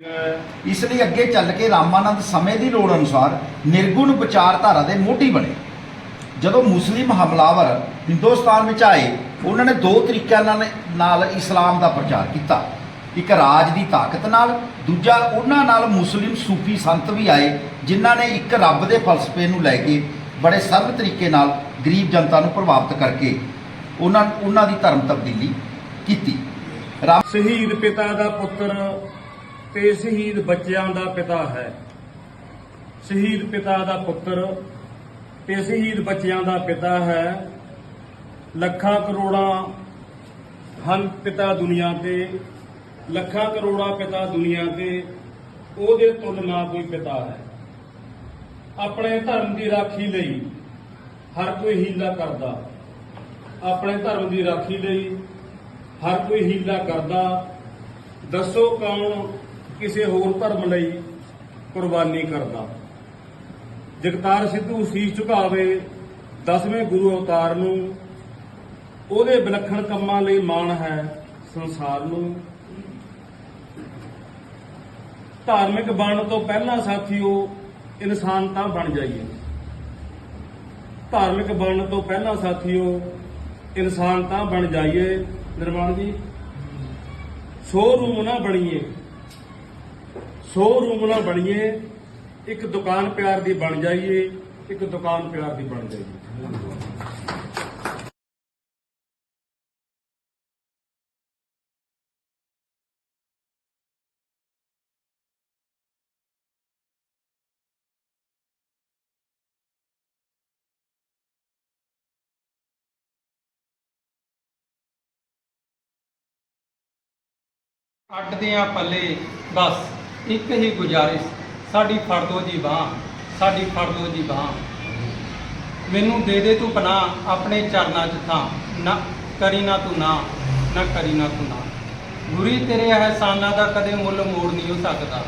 ਇਸ ਲਈ ਅੱਗੇ ਚੱਲ ਕੇ ਰਾਮਾਨੰਦ ਸਮੇਂ ਦੀ ਲੋੜ ਅਨੁਸਾਰ ਨਿਰਗੁਣ ਵਿਚਾਰਧਾਰਾ ਦੇ ਮੋਢੀ ਬਣੇ। ਜਦੋਂ ਮੁਸਲਿਮ ਹਮਲਾਵਰ ਹਿੰਦੁਸਤਾਨ ਵਿੱਚ ਆਏ, ਉਹਨਾਂ ਨੇ ਦੋ ਤਰੀਕਿਆਂ ਨਾਲ ਨਾਲ ਇਸਲਾਮ ਦਾ ਪ੍ਰਚਾਰ ਕੀਤਾ। ਇੱਕ ਰਾਜ ਦੀ ਤਾਕਤ ਨਾਲ, ਦੂਜਾ ਉਹਨਾਂ ਨਾਲ ਮੁਸਲਿਮ ਸੂਫੀ ਸੰਤ ਵੀ ਆਏ, ਜਿਨ੍ਹਾਂ ਨੇ ਇੱਕ ਰੱਬ ਦੇ ਫਲਸਫੇ ਨੂੰ ਲੈ ਕੇ ਬੜੇ ਸਰਲ ਤਰੀਕੇ ਨਾਲ ਗਰੀਬ ਜਨਤਾ ਨੂੰ ਪ੍ਰਭਾਵਿਤ ਕਰਕੇ ਉਹਨਾਂ ਉਹਨਾਂ ਦੀ ਧਰਮ ਤਬਦੀਲੀ ਕੀਤੀ। ਰਾਮ ਸ਼ਹੀਦ ਪਿਤਾ ਦਾ ਪੁੱਤਰ ਤੇ ਸ਼ਹੀਦ ਬੱਚਿਆਂ ਦਾ ਪਿਤਾ ਹੈ। ਸ਼ਹੀਦ ਪਿਤਾ ਦਾ ਪੁੱਤਰ ਤੇ ਸ਼ਹੀਦ ਬੱਚਿਆਂ ਦਾ ਪਿਤਾ ਹੈ। ਲੱਖਾਂ ਕਰੋੜਾਂ ਹਨ ਪਿਤਾ ਦੁਨੀਆ ਤੇ, ਲੱਖਾਂ ਕਰੋੜਾਂ ਪਿਤਾ ਦੁਨੀਆ ਤੇ, ਉਹਦੇ ਤੁਲ ਨਾ ਕੋਈ ਪਿਤਾ ਹੈ। ਆਪਣੇ ਧਰਮ ਦੀ ਰਾਖੀ ਲਈ ਹਰ ਕੋਈ ਹੀਲਾ ਕਰਦਾ। ਆਪਣੇ ਧਰਮ ਦੀ ਰਾਖੀ ਲਈ ਹਰ ਕੋਈ ਹੀਲਾ ਕਰਦਾ। ਦੱਸੋ ਕੌਣ ਕਿਸੇ ਹੋਰ ਧਰਮ ਲਈ ਕੁਰਬਾਨੀ ਕਰਦਾ। ਜਗਤਾਰ ਸਿੱਧੂ ਸੀਸ ਝੁਕਾਵੇ ਦਸਵੇਂ ਗੁਰੂ ਅਵਤਾਰ ਨੂੰ। ਉਹਦੇ ਵਿਲੱਖਣ ਕੰਮਾਂ ਲਈ ਮਾਣ ਹੈ ਸੰਸਾਰ ਨੂੰ। ਧਾਰਮਿਕ ਬਣਨ ਤੋਂ ਪਹਿਲਾਂ ਸਾਥੀਓ ਇਨਸਾਨ ਤਾਂ ਬਣ ਜਾਈਏ। ਧਾਰਮਿਕ ਬਣਨ ਤੋਂ ਪਹਿਲਾਂ ਸਾਥੀਓ ਇਨਸਾਨ ਤਾਂ ਬਣ ਜਾਈਏ। ਨਿਰਮਾਣ ਜੀ ਸ਼ੋਰੂਮ ਨਾ ਬਣੀਏ। ਸ਼ੋਰੂਮ ਨਾ ਬਣੀਏ, ਇੱਕ ਦੁਕਾਨ ਪਿਆਰ ਦੀ ਬਣ ਜਾਈਏ, ਇੱਕ ਦੁਕਾਨ ਪਿਆਰ ਦੀ ਬਣ ਜਾਈਏ। ਅੱਡ ਦਿਆਂ ਪੱਲੇ ਬਸ ਇੱਕ ਹੀ ਗੁਜ਼ਾਰਿਸ਼, ਸਾਡੀ ਫੜ ਦੋ ਜੀ ਬਾਹ, ਸਾਡੀ ਫੜ ਦੋ ਜੀ ਬਾਹ। ਮੈਨੂੰ ਦੇ ਦੇ ਤੂੰ ਪਨਾਹ, ਆਪਣੇ ਚਰਨਾਂ 'ਚ ਥਾਂ। ਨਾ ਕਰੀ ਨਾ ਤੂੰ ਨਾ ਨਾ ਕਰੀ ਨਾ ਤੂੰ ਨਾ। ਗੁਰੀ, ਤੇਰੇ ਅਹਿਸਾਨਾਂ ਦਾ ਕਦੇ ਮੁੱਲ ਮੋੜ ਨਹੀਂ ਹੋ ਸਕਦਾ।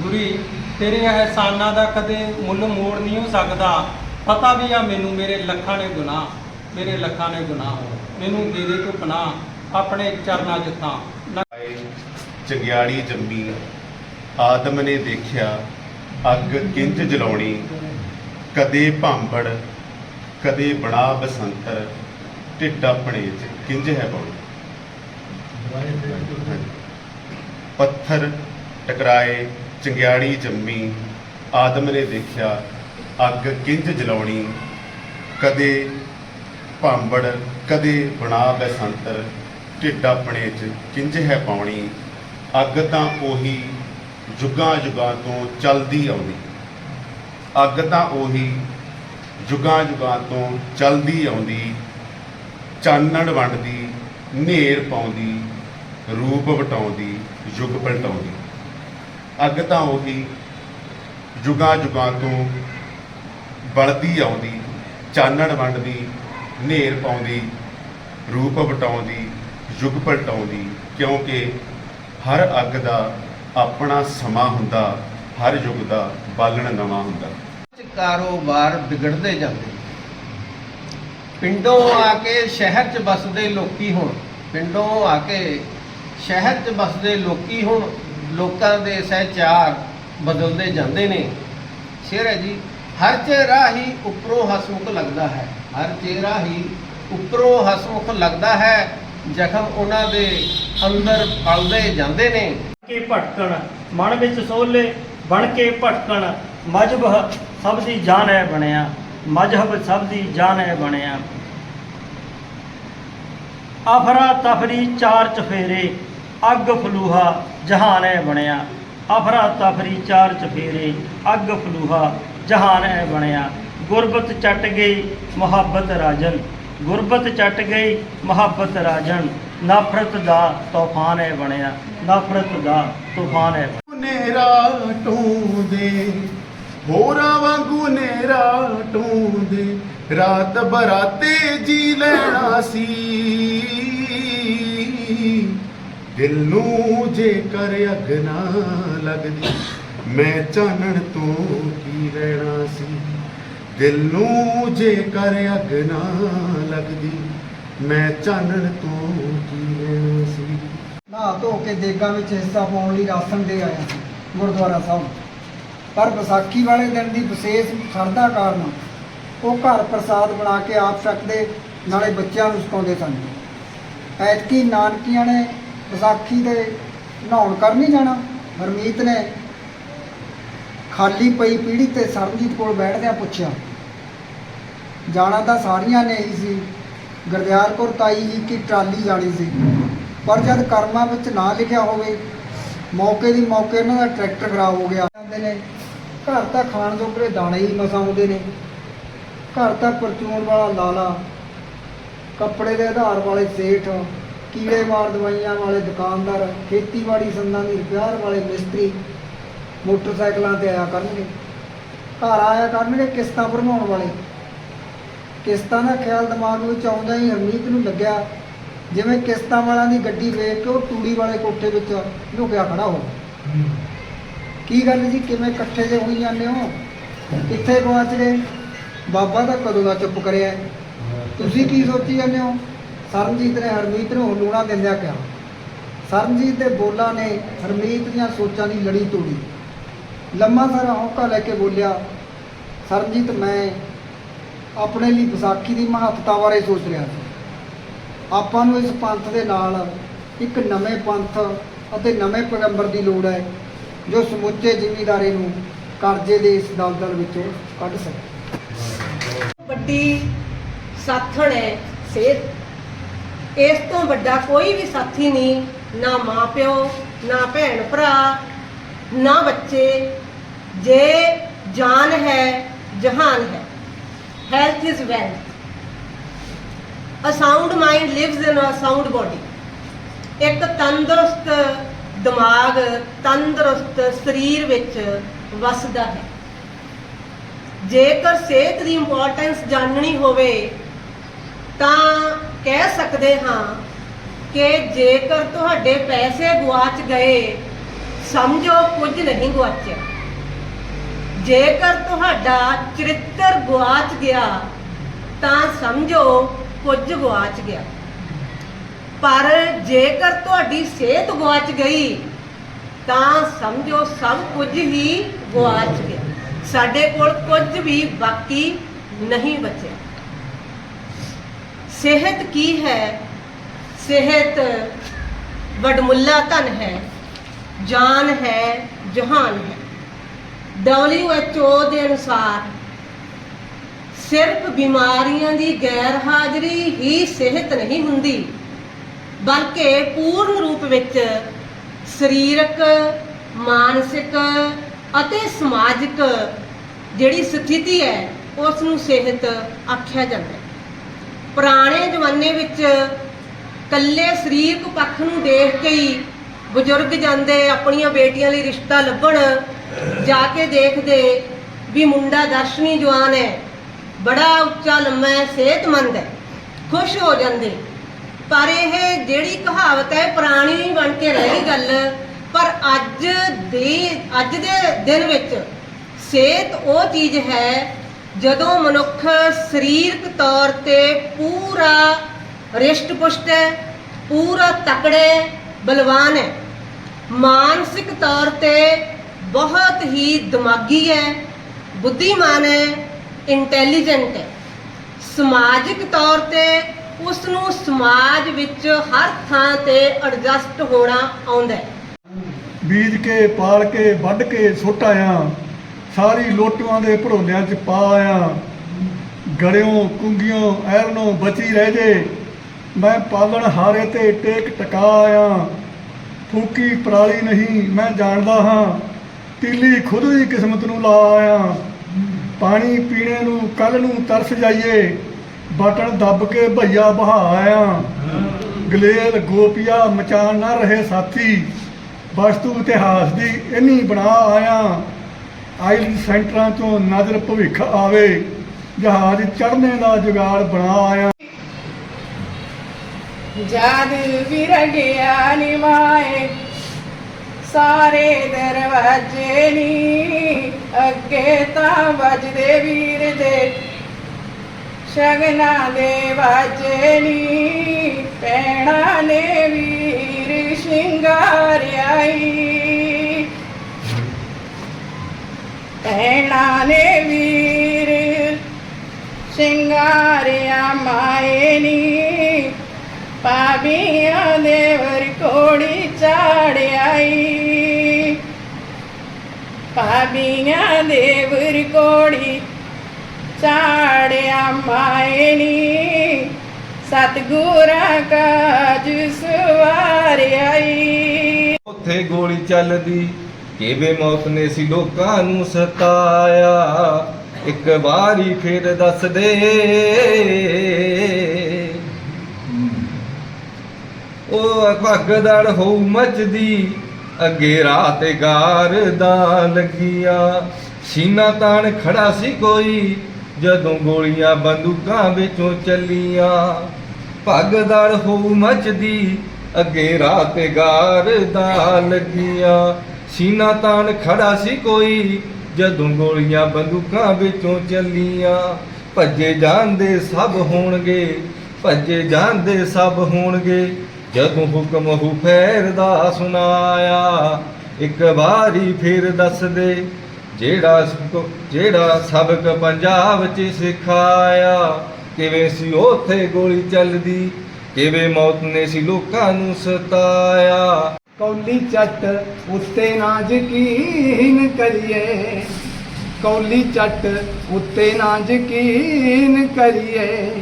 ਗੁਰੀ, ਤੇਰੇ ਅਹਿਸਾਨਾਂ ਦਾ ਕਦੇ ਮੁੱਲ ਮੋੜ ਨਹੀਂ ਹੋ ਸਕਦਾ। ਪਤਾ ਵੀ ਆ ਮੈਨੂੰ ਮੇਰੇ ਲੱਖਾਂ ਨੇ ਗੁਨਾਹ, ਮੇਰੇ ਲੱਖਾਂ ਨੇ ਗੁਨਾਹ। ਮੈਨੂੰ ਦੇ ਦੇ ਤੂੰ ਪਨਾਹ, ਆਪਣੇ ਚਰਨਾਂ 'ਚ ਥਾਂ। ਚੰਗਿਆੜੀ ਜੰਮੀ ਆਦਮ ਨੇ ਦੇਖਿਆ ਅੱਗ ਕਿੰਜ ਜਲਾਉਣੀ, ਕਦੇ ਭਾਂਬੜ, ਕਦੇ ਬਣਾ ਬਸੰਤਰ ਢਿੱਡ ਆਪਣੇ ਚ ਕਿੰਜ ਹੈ ਪਾਉਣੀ? ਪੱਥਰ ਟਕਰਾਏ, ਚੰਗਿਆੜੀ ਜੰਮੀ, ਆਦਮ ਨੇ ਦੇਖਿਆ ਅੱਗ ਕਿੰਜ ਜਲਾਉਣੀ, ਕਦੇ ਭਾਂਬੜ, ਕਦੇ ਬਣਾ ਬਸੰਤਰ ਢਿੱਡ ਆਪਣੇ ਚ ਕਿੰਜ ਹੈ ਪਾਉਣੀ, ਅੱਗ ਤਾਂ ਉਹੀ ਜੁਗਾਂ ਜੁਗਾਂ ਤੋਂ ਚੱਲਦੀ ਆਉਂਦੀ। ਅੱਗ ਤਾਂ ਉਹੀ ਜੁਗਾਂ ਜੁਗਾਂ ਤੋਂ ਚੱਲਦੀ ਆਉਂਦੀ। ਚਾਨਣ ਵੰਡਦੀ, ਨੇਰ ਪਾਉਂਦੀ, ਰੂਪ ਵਟਾਉਂਦੀ, ਯੁਗ ਪਲਟਾਉਂਦੀ। ਅੱਗ ਤਾਂ ਉਹੀ ਜੁਗਾਂ ਜੁਗਾਂ ਤੋਂ ਬਲਦੀ ਆਉਂਦੀ, ਚਾਨਣ ਵੰਡਦੀ, ਨੇਰ ਪਾਉਂਦੀ, ਰੂਪ ਵਟਾਉਂਦੀ, ਯੁਗ ਪਲਟਾਉਂਦੀ। ਕਿਉਂਕਿ ਹਰ ਅੱਗ ਦਾ ਆਪਣਾ ਸਮਾਂ ਹੁੰਦਾ, ਹਰ ਯੁੱਗ ਦਾ ਬਾਲਣ ਨਵਾਂ ਹੁੰਦਾ। ਕਾਰੋਬਾਰ ਵਿਗੜਦੇ ਜਾਂਦੇ। ਪਿੰਡੋਂ ਆ ਕੇ ਸ਼ਹਿਰ 'ਚ ਵੱਸਦੇ ਲੋਕੀ ਹੁਣ। ਪਿੰਡੋਂ ਆ ਕੇ ਸ਼ਹਿਰ 'ਚ ਵੱਸਦੇ ਲੋਕੀ ਹੁਣ, ਲੋਕਾਂ ਦੇ ਸਹਿਚਾਰ ਬਦਲਦੇ ਜਾਂਦੇ ਨੇ। ਸ਼ੇਰ ਹੈ ਜੀ, ਹਰ ਚਿਹਰਾ ਹੀ ਉੱਪਰੋਂ ਹਸਮੁਖ ਲੱਗਦਾ ਹੈ। ਹਰ ਚਿਹਰਾ ਹੀ ਉੱਪਰੋਂ ਹਸਮੁਖ ਲੱਗਦਾ ਹੈ, ਜ਼ਖਮ ਉਹਨਾਂ ਦੇ ਅੰਦਰ ਫਲਦੇ ਜਾਂਦੇ ਨੇ। ਕੇ ਭਟਕਣ, ਮਨ ਵਿੱਚ ਸੋਲੇ ਬਣ ਕੇ ਭਟਕਣ, ਮਜਹਬ ਸਭ ਦੀ ਜਾਨ ਹੈ ਬਣਿਆ, ਮਜਹਬ ਸਭ ਦੀ ਜਾਨ ਹੈ ਬਣਿਆ। ਅਫਰਾ ਤਫਰੀ ਚਾਰ ਚਫੇਰੇ, ਅੱਗ ਫਲੂਹਾ ਜਹਾਨ ਹੈ ਬਣਿਆ। ਅਫਰਾ ਤਫਰੀ ਚਾਰ ਚਫੇਰੇ, ਅੱਗ ਫਲੂਹਾ ਜਹਾਨ ਹੈ ਬਣਿਆ। ਗੁਰਬਤ ਚੱਟ ਗਈ ਮੁਹੱਬਤ ਰਾਜਨ, ਗੁਰਬਤ ਚੱਟ ਗਈ ਮੁਹੱਬਤ ਰਾਜਨ। ਨਫ਼ਰਤ ਦਾ ਤੂਫਾਨ ਹੈ ਬਣਿਆ, ਨਫ਼ਰਤ ਦਾ ਤੂਫਾਨ ਹੈ ਨੇਰਾ ਟੂੰਦੇ, ਹੋਰਾਂ ਵਾਂਗੂ ਨੇਰਾ ਟੂੰਦੇ, ਰਾਤ ਬਰਾਤੇ ਜੀ ਲੈਣਾ ਸੀ। ਦਿਲ ਨੂੰ ਜੇ ਕਰ ਅਗ ਨਾ ਲੱਗਦੀ, ਮੈਂ ਚਾਨਣ ਤੋਂ ਕੀ ਰਹਿਣਾ ਸੀ? ਦਿਲ ਨੂੰ ਜੇ ਕਰ ਅਗ ਨਾ ਲੱਗਦੀ ਮੈਂ ਚਾਨਣ ਤੋਂ ਕੀ ਰਹਿਣਾ ਸੀ। ਨਹਾ ਧੋ ਕੇ ਦੇਗਾਂ ਵਿੱਚ ਹਿੱਸਾ ਪਾਉਣ ਲਈ ਰਾਸ਼ਨ ਦੇ ਆਇਆ ਸੀ, ਗੁਰਦੁਆਰਾ ਸਾਹਿਬ। ਪਰ ਵਿਸਾਖੀ ਵਾਲੇ ਦਿਨ ਦੀ ਵਿਸ਼ੇਸ਼ ਸ਼ਰਧਾ ਕਾਰਨ ਉਹ ਘਰ ਪ੍ਰਸਾਦ ਬਣਾ ਕੇ ਆਪ ਛਕਦੇ ਨਾਲੇ ਬੱਚਿਆਂ ਨੂੰ ਸਿਖਾਉਂਦੇ ਸਨ। ਐਤਕੀ ਨਾਨਕੀਆਂ ਨੇ ਵਿਸਾਖੀ ਦੇ ਨਹਾਉਣ ਕਰ ਨਹੀਂ ਜਾਣਾ? ਹਰਮੀਤ ਨੇ ਖਾਲੀ ਪਈ ਪੀੜੀ ਤੇ ਸਰਨਜੀਤ ਕੋਲ ਬੈਠਦਿਆਂ ਪੁੱਛਿਆ, ਜਾਣਾ ਤਾਂ ਸਾਰੀਆਂ ਨੇ ਹੀ ਸੀ। ਗੁਰਦਿਆਲ ਕੌਰ ਤਾਈ ਜੀ ਕੀ ਟਰਾਲੀ ਜਾਣੀ ਸੀ। ਪਰ ਜਦ ਕਰਮਾਂ ਵਿੱਚ ਨਾ ਲਿਖਿਆ ਹੋਵੇ, ਮੌਕੇ ਦੀ ਮੌਕੇ ਉਹਨਾਂ ਦਾ ਟਰੈਕਟਰ ਖਰਾਬ ਹੋ ਗਿਆ। ਜਾਂਦੇ ਨੇ, ਘਰ ਤਾਂ ਖਾਣ ਜੋਗਰੇ ਦਾਣੇ ਹੀ ਮਸਾਂ ਆਉਂਦੇ ਨੇ। ਘਰ ਤਾਂ ਪਰਚੂਣ ਵਾਲਾ ਲਾਲਾ, ਕੱਪੜੇ ਦੇ ਆਧਾਰ ਵਾਲੇ ਸੇਠ, ਕੀੜੇ ਮਾਰ ਦਵਾਈਆਂ ਵਾਲੇ ਦੁਕਾਨਦਾਰ, ਖੇਤੀਬਾੜੀ ਸੰਦਾਂ ਦੀ ਰਿਪੇਅਰ ਵਾਲੇ ਮਿਸਤਰੀ ਮੋਟਰਸਾਈਕਲਾਂ ਤੇ ਆਇਆ ਕਰਨਗੇ। ਘਰ ਆਇਆ ਕਰਨਗੇ ਕਿਸ਼ਤਾਂ ਭਰਵਾਉਣ ਵਾਲੇ। ਕਿਸ਼ਤਾਂ ਦਾ ਖਿਆਲ ਦਿਮਾਗ ਵਿੱਚ ਆਉਂਦਾ ਹੀ ਹਰਮੀਤ ਨੂੰ ਲੱਗਿਆ, ਜਿਵੇਂ ਕਿਸ਼ਤਾਂ ਵਾਲਿਆਂ ਦੀ ਗੱਡੀ ਵੇਖ ਕੇ ਉਹ ਤੂੜੀ ਵਾਲੇ ਕੋਠੇ ਵਿੱਚ ਲੁਕਿਆ ਖੜਾ ਹੋ ਕੀ ਗੱਲ ਜੀ ਕਿਵੇਂ ਇਕੱਠੇ ਜੇ ਹੋਈ ਜਾਂਦੇ ਹੋ? ਕਿੱਥੇ ਪਹੁੰਚ ਗਏ? ਬਾਬਾ ਤਾਂ ਕਦੋਂ ਦਾ ਚੁੱਪ ਕਰਿਆ? ਤੁਸੀਂ ਕੀ ਸੋਚੀ ਜਾਂਦੇ ਹੋ? ਸਰਨਜੀਤ ਨੇ ਹਰਮੀਤ ਨੂੰ ਹਲੂਣਾ ਦਿੰਦਿਆਂ ਕਿਹਾ। ਸਰਨਜੀਤ ਦੇ ਬੋਲਾਂ ਨੇ ਹਰਮੀਤ ਦੀਆਂ ਸੋਚਾਂ ਦੀ ਲੜੀ ਤੋੜੀ। ਲੰਮਾ ਸਾਰਾ ਹੌਕਾ ਲੈ ਕੇ ਬੋਲਿਆ, ਸਰਨਜੀਤ, ਮੈਂ ਆਪਣੇ ਲਈ ਵਿਸਾਖੀ ਦੀ ਮਹੱਤਤਾ ਬਾਰੇ ਸੋਚ ਰਿਹਾ ਸੀ। ਆਪਾਂ ਨੂੰ ਇਸ ਪੰਥ ਦੇ ਨਾਲ ਇੱਕ ਨਵੇਂ ਪੰਥ ਅਤੇ ਨਵੇਂ ਪੈਗੰਬਰ ਦੀ ਲੋੜ ਹੈ, ਜੋ ਸਮੁੱਚੇ ਜ਼ਿਮੀਦਾਰੇ ਨੂੰ ਕਰਜ਼ੇ ਦੇ ਇਸ ਦਲਦਲ ਵਿੱਚੋਂ ਕੱਢ ਸਕੇ। ਵੱਡੀ ਸਾਥਣ ਹੈ ਸਿਹਤ। ਇਸ ਤੋਂ ਵੱਡਾ ਕੋਈ ਵੀ ਸਾਥੀ ਨਹੀਂ, ਨਾ ਮਾਂ ਪਿਓ ਨਾ ਭੈਣ ਭਰਾ ਨਾ ਬੱਚੇ। ਜੇ ਜਾਨ ਹੈ, ਜਹਾਨ ਹੈ। Health is wealth a sound mind lives in a sound body ਇੱਕ ਤੰਦਰੁਸਤ ਦਿਮਾਗ, ਤੰਦਰੁਸਤ ਸਰੀਰ ਵਿੱਚ ਵਸਦਾ ਹੈ। ਜੇਕਰ ਸਿਹਤ ਦੀ ਇੰਪੋਰਟੈਂਸ ਜਾਣਨੀ ਹੋਵੇ, ਤਾਂ ਕਹਿ ਸਕਦੇ ਹਾਂ ਕਿ ਜੇਕਰ ਤੁਹਾਡੇ ਪੈਸੇ ਗੁਆਚ ਗਏ, ਸਮਝੋ ਕੁਝ ਨਹੀਂ ਗੁਆਚਿਆ ਜੇਕਰ ਤੁਹਾਡਾ ਚਰਿੱਤਰ ਗੁਆਚ ਗਿਆ, ਤਾਂ ਸਮਝੋ ਕੁਝ ਗੁਆਚ ਗਿਆ। ਪਰ ਜੇਕਰ ਤੁਹਾਡੀ ਸਿਹਤ ਗੁਆਚ ਗਈ, ਤਾਂ ਸਮਝੋ ਸਭ ਕੁਝ ਹੀ ਗੁਆਚ ਗਿਆ। ਸਾਡੇ ਕੋਲ ਕੁਝ ਵੀ ਬਾਕੀ ਨਹੀਂ ਬਚਿਆ। ਸਿਹਤ ਕੀ ਹੈ? ਸਿਹਤ ਵਡਮੁੱਲਾ ਧਨ ਹੈ, ਜਾਨ ਹੈ, ਜਹਾਨ ਹੈ। WHO ਦੇ ਅਨੁਸਾਰ। ਸਿਰਫ ਬਿਮਾਰੀਆਂ ਦੀ ਗੈਰ ਹਾਜ਼ਰੀ ਹੀ ਸਿਹਤ ਨਹੀਂ ਹੁੰਦੀ, ਬਲਕਿ ਪੂਰਨ ਰੂਪ ਵਿੱਚ ਸਰੀਰਕ, ਮਾਨਸਿਕ ਅਤੇ ਸਮਾਜਿਕ ਜਿਹੜੀ ਸਥਿਤੀ ਹੈ ਉਸ ਨੂੰ ਸਿਹਤ ਆਖਿਆ ਜਾਂਦਾ ਹੈ। ਪੁਰਾਣੇ ਜ਼ਮਾਨੇ ਵਿੱਚ ਕੱਲੇ ਸਰੀਰਕ ਪੱਖ ਨੂੰ ਦੇਖ ਕੇ ਹੀ ਬਜ਼ੁਰਗ ਜਾਂਦੇ ਆਪਣੀਆਂ ਬੇਟੀਆਂ ਲਈ ਰਿਸ਼ਤਾ ਲੱਭਣ ਜਾ ਕੇ ਦੇਖਦੇ ਵੀ ਮੁੰਡਾ ਦਰਸ਼ਨੀ ਜਵਾਨ ਹੈ, ਬੜਾ ਉੱਚਾ ਲੰਮਾ ਹੈ, ਸਿਹਤਮੰਦ ਹੈ, ਖੁਸ਼ ਹੋ ਜਾਂਦੇ। ਪਰ ਇਹ ਜਿਹੜੀ ਕਹਾਵਤ ਹੈ, ਪੁਰਾਣੀ ਬਣ ਕੇ ਰਹਿ ਗਈ ਗੱਲ, ਪਰ ਅੱਜ ਦੇ ਅੱਜ ਦੇ ਦਿਨ ਵਿੱਚ ਸਿਹਤ ਉਹ ਚੀਜ਼ ਹੈ, ਜਦੋਂ ਮਨੁੱਖ ਸਰੀਰਕ ਤੌਰ ਤੇ ਪੂਰਾ ਰਿਸ਼ਟ ਪੁਸ਼ਟ ਹੈ, ਪੂਰਾ ਤਕੜੇ, ਬਲਵਾਨ ਹੈ। ਮਾਨਸਿਕ ਤੌਰ ਤੇ ਬਹੁਤ ਹੀ ਦਿਮਾਗੀ ਹੈ, ਬੁੱਧੀਮਾਨ ਹੈ, ਇੰਟੈਲੀਜੈਂਟ ਹੈ। ਸਮਾਜਿਕ ਤੌਰ ਤੇ ਉਸ ਨੂੰ ਸਮਾਜ ਵਿੱਚ ਹਰ ਥਾਂ ਤੇ ਐਡਜਸਟ ਹੋਣਾ ਆਉਂਦਾ ਹੈ। ਬੀਜ ਕੇ, ਪਾਲ ਕੇ, ਵੱਢ ਕੇ ਸੁੱਟ ਆਇਆ, ਸਾਰੀ ਲੋਟੂਆਂ ਦੇ ਭੜੋਲਿਆਂ 'ਚ ਪਾ ਆਇਆ। ਗੜਿਓਂ ਕੁੰਗੀਆਂ ਐਰਨੋਂ ਬਚੀ ਰਹਿ ਜੇ। ਮੈਂ ਪਾਲਣ ਹਾਰੇ ਤੇ ਟੇਕ ਟਕਾ ਆਇਆ। ਫੂਕੀ ਪਰਾਲੀ ਨਹੀਂ ਮੈਂ ਜਾਣਦਾ ਹਾਂ। ਤੀਲੀ ਖੁਦ ਦੀ ਕਿਸਮਤ ਨੂੰ ਲਾ ਆਇਆ। ਪਾਣੀ ਪੀਣੇ ਨੂੰ ਕੱਲ ਨੂੰ ਤਰਸ ਜਾਈਏ। ਬਟਨ ਦੱਬ ਕੇ ਭਈਆ ਬਹਾ ਆਇਆ। ਗਲੇਲ ਗੋਪੀਆ ਮਚਾਨ ਨਾ ਰਹੇ ਸਾਥੀ। ਵਸਤੂ ਇਤਿਹਾਸ ਦੀ ਇੰਨੀ ਬਣਾ ਆਇਆ। ਆਇਲ ਸੈਂਟਰਾਂ ਚੋਂ ਨਜ਼ਰ ਭਵਿੱਖ ਆਵੇ। ਜਹਾਜ਼ ਚੜ੍ਹਨੇ ਦਾ ਜੁਗਾੜ ਬਣਾ ਆਇਆ। ਜਦ ਵਿਰਗਿਆ ਨਿਮਾਏ ਸਾਰੇ ਦਰਵਾਜੇ ਨੀ, ਅੱਗੇ ਤਾਂ ਵੱਜਦੇ ਵੀਰ ਦੇ ਸ਼ਗਨਾਂ ਦੇ ਵਾਜੇ ਨੀ, ਪੈਣਾ ਨੇ ਵੀਰ ਵੀਰ ਸ਼ਿੰਗਾਰਿਆਈ ਭੈਣਾਂ ਨੇ ਵੀਰ ਸ਼ਿੰਗਾਰਿਆ ਮਾਏ ਨੀ। ਪਾਬੀਆਂ ਦੇ ਵਰ ਕੋੜੀ ਚਾੜਿਆਈ ਪਾਬੀਆਂ ਦੇ ਵਰ ਕੋੜੀ ਚਾੜਿਆ ਮਾਏ ਨੀ ਸਤਗੁਰਾਂ ਕਾਜ ਸਵਾਰਿਆਈ ਉੱਥੇ ਗੋਲੀ ਚੱਲਦੀ ਕਿਵੇਂ ਮੌਤ ਨੇ ਸੀ ਲੋਕਾਂ ਨੂੰ ਸਤਾਇਆ ਇੱਕ ਵਾਰੀ ਫਿਰ ਦੱਸ ਦੇ ਉਹ ਭਗਦੜ ਹੋਊ ਮਚਦੀ। ਅੱਗੇ ਰਾਤ ਗਾਰਦਾ ਲੱਗੀਆਂ ਸੀਨਾ ਤਾਣ ਖੜਾ ਸੀ ਕੋਈ, ਜਦੋਂ ਗੋਲੀਆਂ ਬੰਦੂਕਾਂ ਵਿੱਚੋਂ ਚੱਲੀਆਂ। ਭਗਦੜ ਹੋਊ ਮਚਦੀ ਅੱਗੇ ਰਾਤ ਗਾਰ ਗਾਰਦਾ ਲੱਗੀਆਂ ਸੀਨਾ ਤਾਣ ਖੜਾ ਸੀ ਕੋਈ, ਜਦੋਂ ਗੋਲੀਆਂ ਬੰਦੂਕਾਂ ਵਿੱਚੋਂ ਚੱਲੀਆਂ। ਭੱਜੇ ਜਾਂਦੇ ਸਭ ਹੋਣਗੇ, ਭੱਜੇ ਜਾਂਦੇ ਸਭ ਹੋਣਗੇ। ਜਦੋਂ ਹੁਕਮ ਹੂ ਫੇਰਦਾ ਸੁਨਾਇਆ, ਇੱਕ ਵਾਰੀ ਫਿਰ ਦੱਸ ਦੇ, ਜਿਹੜਾ ਜਿਹੜਾ ਸਬਕ ਪੰਜਾਬ 'ਚ ਸਿਖਾਇਆ, ਕਿਵੇਂ ਸੀ ਉੱਥੇ ਗੋਲੀ ਚੱਲਦੀ, ਕਿਵੇਂ ਮੌਤ ਨੇ ਸੀ ਲੋਕਾਂ ਨੂੰ ਸਤਾਇਆ। ਕੌਲੀ ਚੱਟ ਉੱਤੇ ਨਾ ਯਕੀਨ ਕਰੀਏ, ਕੌਲੀ ਚੱਟ ਉੱਤੇ ਨਾ ਯਕੀਨ ਕਰੀਏ।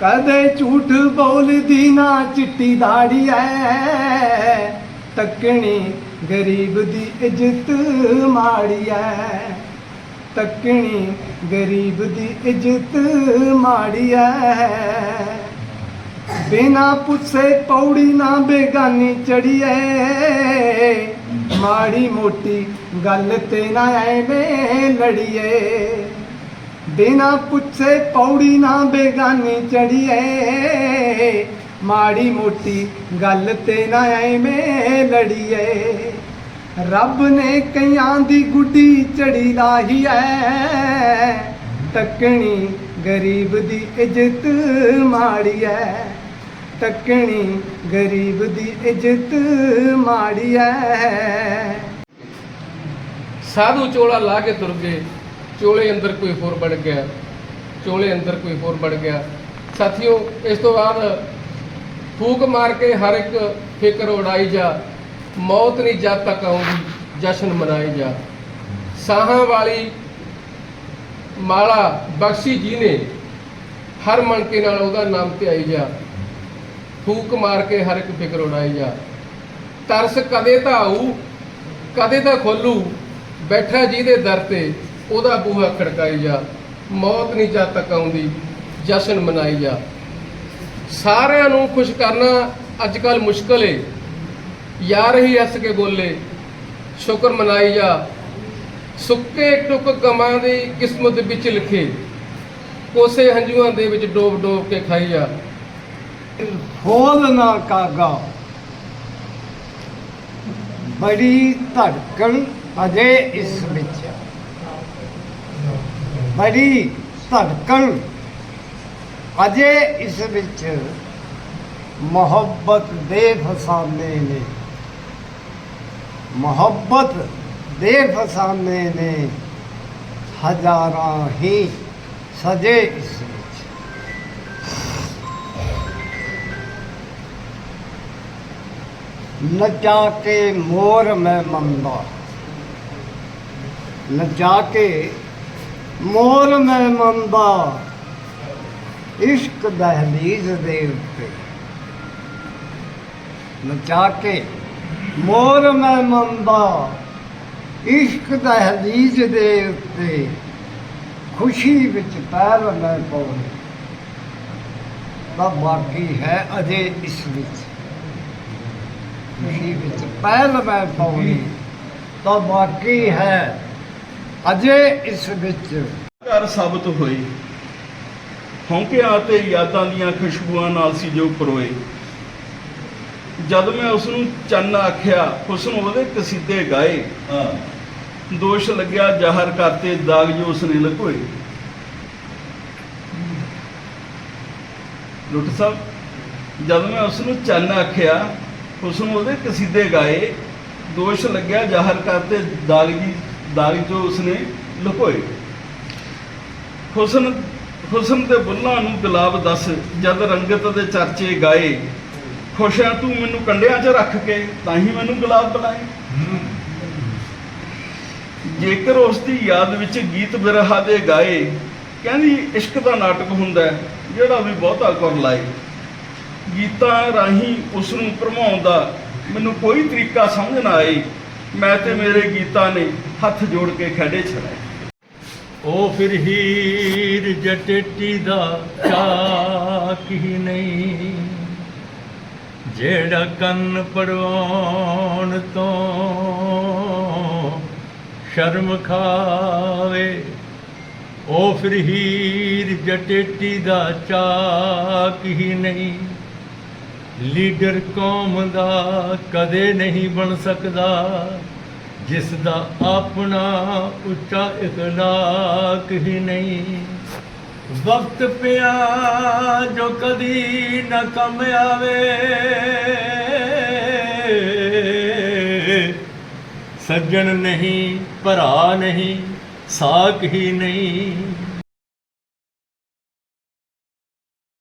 ਕਦੇ ਝੂਠ ਬੋਲਦੀ ਨਾ ਚਿੱਟੀ ਦਾੜੀ ਐ। ਤੱਕਣੀ ਗਰੀਬ ਦੀ ਇੱਜ਼ਤ ਮਾੜੀ ਐ। ਤੱਕਣੀ ਗਰੀਬ ਦੀ ਇੱਜ਼ਤ ਮਾੜੀ ਐ। ਬਿਨਾ ਪੁੱਛੇ ਪੌੜੀ ਨਾ ਬੇਗਾਨੀ ਚੜੀਏ ਮਾੜੀ ਮੋਟੀ ਗੱਲ ਤੇ ਨਾ ਐਵੇਂ ਲੜੀਏ। ਬਿਨਾ ਪੁੱਛੇ ਪੌੜੀ ਨਾ ਬੇਗਾਨੀ ਚੜੀਏ। ਮਾੜੀ ਮੋਟੀ ਗੱਲ ਤੇ ਨਾ ਐਵੇਂ ਲੜੀਏ। ਰੱਬ ਨੇ ਕਈਆਂ ਦੀ ਗੁੱਡੀ ਚੜੀ ਲਾਹੀ ਐ। ਤੱਕਣੀ ਗਰੀਬ ਦੀ ਇੱਜ਼ਤ ਮਾੜੀ ਐ। ਤੱਕਣੀ ਗਰੀਬ ਦੀ ਇੱਜ਼ਤ ਮਾੜੀ ਐ। ਸਾਧੂ ਚੋਲਾ ਲਾ ਕੇ ਤੁਰ ਗਏ। ਚੋਲੇ ਅੰਦਰ ਕੋਈ ਹੋਰ ਬਣ ਗਿਆ, ਚੋਲੇ ਅੰਦਰ ਕੋਈ ਹੋਰ ਬਣ ਗਿਆ। ਸਾਥੀਓ, ਇਸ ਤੋਂ ਬਾਅਦ ਫੂਕ ਮਾਰ ਕੇ ਹਰ ਇੱਕ ਫਿਕਰ ਉਡਾਈ ਜਾ, ਮੌਤ ਨਹੀਂ ਜਦ ਤੱਕ ਆਉਂਦੀ, ਜਸ਼ਨ ਮਨਾਏ ਜਾ। ਸਾਹਾਂ ਵਾਲੀ ਮਾਲਾ ਬਖਸ਼ੀ ਜੀ ਨੇ, ਹਰ ਮਣਕੇ ਨਾਲ ਉਹਦਾ ਨਾਮ ਧਿਆਈ ਜਾ। ਫੂਕ ਮਾਰ ਕੇ ਹਰ ਇੱਕ ਫਿਕਰ ਉਡਾਈ ਜਾ। ਤਰਸ ਕਦੇ ਤਾਂ ਆਊ, ਕਦੇ ਤਾਂ ਖੋਲੂ, ਬੈਠਾ ਜਿਹਦੇ ਦਰ ਤੇ ਉਹਦਾ ਬੂਹਾ ਖੜਕਾਈ ਜਾ, ਮੌਤ ਨਹੀਂ ਜਦ ਤੱਕ ਆਉਂਦੀ, ਜਸ਼ਨ ਮਨਾਈ ਜਾ। ਸਾਰਿਆਂ ਨੂੰ ਖੁਸ਼ ਕਰਨਾ ਅੱਜ ਕੱਲ ਮੁਸ਼ਕਲ ਏ। ਯਾਰ ਹੀ ਹੱਸ ਕੇ ਬੋਲੇ, ਸ਼ੁਕਰ ਮਨਾਈ ਜਾ। ਸੁੱਕੇ ਟੁੱਕ ਗਮਾਂ ਦੀ ਕਿਸਮਤ ਵਿੱਚ ਲਿਖੇ, ਕੋਸੇ ਹੰਝੂਆਂ ਦੇ ਵਿੱਚ ਡੋਬ ਡੋਬ ਕੇ ਖਾਈ ਜਾ। ਖੋਲ ਨਾ ਕਾਗਾ। ਬੜੀ ਧੜਕਣ ਅਜੇ ਇਸ ਵਿੱਚ। ਬੜੀ ਧੜਕਣ ਅਜੇ ਇਸ ਵਿੱਚ ਮੁਹੱਬਤ ਦੇ ਫਸਾਨੇ ਨੇ। ਮੁਹੱਬਤ ਦੇ ਫਸਾਨੇ ਨੇ। ਹਜ਼ਾਰਾਂ ਹੀ ਸਜੇ ਇਸ ਵਿੱਚ। ਨਚਾ ਕੇ ਮੋਰ ਮੈਂ ਮੰਦਾ ਨਚਾ ਕੇ ਮੋਰ ਮੈਂ ਮੰਦਾ ਇਸ਼ਕ ਦਹਲੀਜ਼ ਦੇ ਉੱਤੇ। ਨਚਾ ਕੇ, ਮੋਰ ਮੈਂ ਮੰਦਾ ਇਸ਼ਕ ਦਹਲੀਜ਼ ਦੇ ਉੱਤੇ। ਖੁਸ਼ੀ ਵਿੱਚ ਪੈਰ ਮੈਂ ਪਾਉਂ ਤਾਂ ਬਾਕੀ ਹੈ ਅਜੇ ਇਸ ਵਿੱਚ। ਖੁਸ਼ੀ ਵਿੱਚ ਪਹਿਲ ਮੈਂ ਪਾਉਣੀ ਤਾਂ ਬਾਕੀ ਹੈ ਅਜੇ ਇਸ ਵਿੱਚ ਘਰ ਸਾਬਤ ਹੋਈ ਹੌਂਕਿਆਂ ਤੇ ਯਾਦਾਂ ਦੀਆਂ ਖੁਸ਼ਬੂਆਂ ਨਾਲ ਸੀ ਜੋ ਪਰੋਏ। ਜਦ ਮੈਂ ਉਸ ਨੂੰ ਚੰਨ ਆਖਿਆ ਹੁਸਨ ਉਹਦੇ ਕਸੀਦੇ ਗਾਏ? ਦੋਸ਼ ਲੱਗਿਆ ਜ਼ਾਹਰ ਕਰਤੇ ਦਾਗ ਜੋ ਉਸਨੇ ਲਕੋਏ। ਲੁੱਟ ਸਾਹਿਬ ਜਦ ਮੈਂ ਉਸ ਨੂੰ ਚੰਨ ਆਖਿਆ ਹੁਸਨ ਉਹਦੇ ਕਸੀਦੇ ਗਾਏ? ਦੋਸ਼ ਲੱਗਿਆ ਜ਼ਾਹਰ ਕਰਤੇ ਦਾਗੀ ਦਾਗ ਜੋ ਉਸਨੇ ਲੁਕੋਏ। ਹੁਸਨ ਹੁਸਨ ਦੇ ਬੁੱਲਾਂ ਨੂੰ ਗੁਲਾਬ ਦੱਸ, ਜਦ ਰੰਗਤ ਦੇ ਚਰਚੇ ਗਾਏ ਖੁਸ਼ ਆ ਤੂੰ ਮੈਨੂੰ ਕੰਡਿਆਂ 'ਚ ਰੱਖ ਕੇ ਤਾਂ ਹੀ ਮੈਨੂੰ ਗੁਲਾਬ ਬੁਲਾਏ ਜੇਕਰ ਉਸ ਦੀ ਯਾਦ ਵਿੱਚ ਗੀਤ ਬਿਰਹਾ ਦੇ ਗਾਏ, ਕਹਿੰਦੀ ਇਸ਼ਕ ਦਾ ਨਾਟਕ ਹੁੰਦਾ ਜਿਹੜਾ ਵੀ ਬਹੁਤਾ ਕਰ ਲਾਏ। ਗੀਤਾਂ ਰਾਹੀਂ ਉਸ ਨੂੰ ਭਰਮਾਉਣ ਦਾ ਮੈਨੂੰ ਕੋਈ ਤਰੀਕਾ ਸਮਝ ਨਾ ਆਏ। ਮੈਂ ਤੇ ਮੇਰੇ ਗੀਤਾਂ ਨੇ ਹੱਥ ਜੋੜ ਕੇ ਖੜੇ ਛੜਾਏ। ਉਹ ਫਿਰ ਹੀਰ ਜਟੇਟੀ ਦਾ ਚਾਕ ਹੀ ਨਹੀਂ, ਜਿਹੜਾ ਕੰਨ ਪਰਵਾਉਣ ਤੋਂ ਸ਼ਰਮ ਖਾਵੇ, ਉਹ ਫਿਰ ਹੀਰ ਜਟੇਟੀ ਦਾ ਚਾਕ ਹੀ ਨਹੀਂ। ਲੀਡਰ ਕੌਮ ਦਾ ਕਦੇ ਨਹੀਂ ਬਣ ਸਕਦਾ। ਜਿਸ ਦਾ ਆਪਣਾ ਉੱਚਾ ਇਖਲਾਕ ਹੀ ਨਹੀਂ। ਵਕਤ ਪਿਆ ਜੋ ਕਦੀ ਨਾ ਕੰਮ ਆਵੇ। ਸੱਜਣ ਨਹੀਂ, ਭਰਾ ਨਹੀਂ ਸਾਖ ਹੀ ਨਹੀਂ।